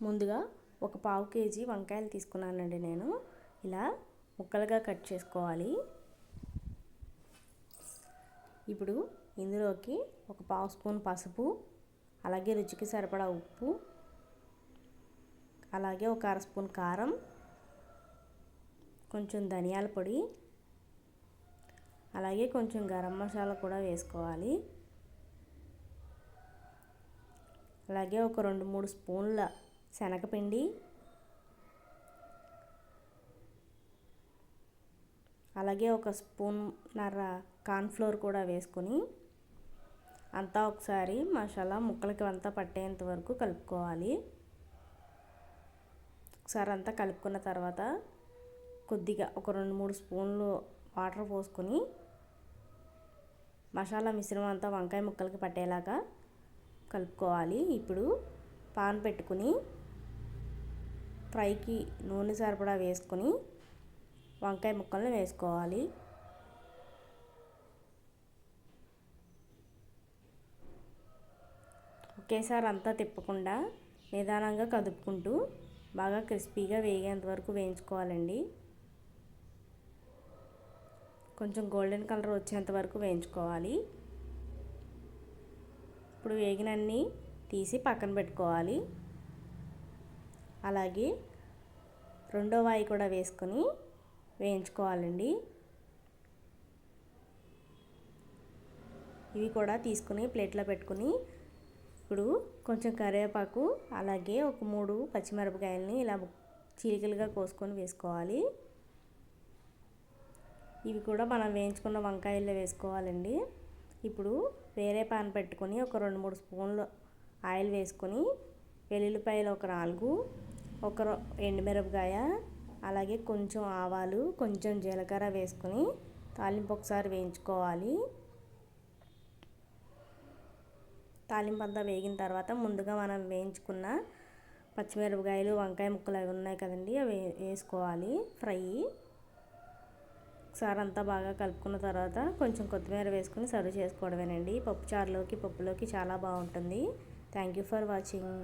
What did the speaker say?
ముందుగా ఒక పావు కేజీ వంకాయలు తీసుకున్నానండి నేను. ఇలా ముక్కలుగా కట్ చేసుకోవాలి. ఇప్పుడు ఇందులోకి ఒక పావు స్పూన్ పసుపు అలాగే రుచికి సరిపడా ఉప్పు అలాగే ఒక అర స్పూన్ కారం కొంచెం ధనియాల పొడి అలాగే కొంచెం గరం మసాలా కూడా వేసుకోవాలి. అలాగే ఒక రెండు మూడు స్పూన్ల శనగపిండి అలాగే ఒక స్పూన్ నర్ర కార్న్ఫ్లోర్ కూడా వేసుకొని అంతా ఒకసారి మసాలా ముక్కలకి అంతా పట్టేంత వరకు కలుపుకోవాలి. ఒకసారి అంతా కలుపుకున్న తర్వాత కొద్దిగా ఒక రెండు మూడు స్పూన్లు వాటర్ పోసుకొని మసాలా మిశ్రమం అంతా వంకాయ ముక్కలకి పట్టేలాగా కలుపుకోవాలి. ఇప్పుడు పాన్ పెట్టుకుని ఫ్రైకి నూనె సరిపడా వేసుకొని వంకాయ ముక్కల్ని వేసుకోవాలి. ఒకేసారి అంతా తిప్పకుండా నిదానంగా కదుపుకుంటూ బాగా క్రిస్పీగా వేగేంత వరకు వేయించుకోవాలండి. కొంచెం గోల్డెన్ కలర్ వచ్చేంత వరకు వేయించుకోవాలి. ఇప్పుడు వేగినన్ని తీసి పక్కన పెట్టుకోవాలి. అలాగే రెండో వాయి కూడా వేసుకొని వేయించుకోవాలండి. ఇవి కూడా తీసుకుని ప్లేట్లో పెట్టుకుని ఇప్పుడు కొంచెం కరివేపాకు అలాగే ఒక మూడు పచ్చిమిరపకాయలని ఇలా చీలికలుగా కోసుకొని వేసుకోవాలి. ఇవి కూడా మనం వేయించుకున్న వంకాయల్లో వేసుకోవాలండి. ఇప్పుడు వేరే పాన్ పెట్టుకొని ఒక రెండు మూడు స్పూన్లు ఆయిల్ వేసుకొని వెల్లుల్లిపాయలు ఒక నాలుగు ఒక ఎండుమిరపకాయ అలాగే కొంచెం ఆవాలు కొంచెం జీలకర్ర వేసుకొని తాలింపు ఒకసారి వేయించుకోవాలి. తాలింపు అంతా వేగిన తర్వాత ముందుగా మనం వేయించుకున్న పచ్చిమిరపకాయలు వంకాయ ముక్కలు అవి ఉన్నాయి కదండి అవి వేసుకోవాలి ఫ్రై. ఒకసారి అంతా బాగా కలుపుకున్న తర్వాత కొంచెం కొత్తిమీర వేసుకుని సర్వ్ చేసుకోవడమేనండి. పప్పుచారులోకి పప్పులోకి చాలా బాగుంటుంది. Thank you for watching.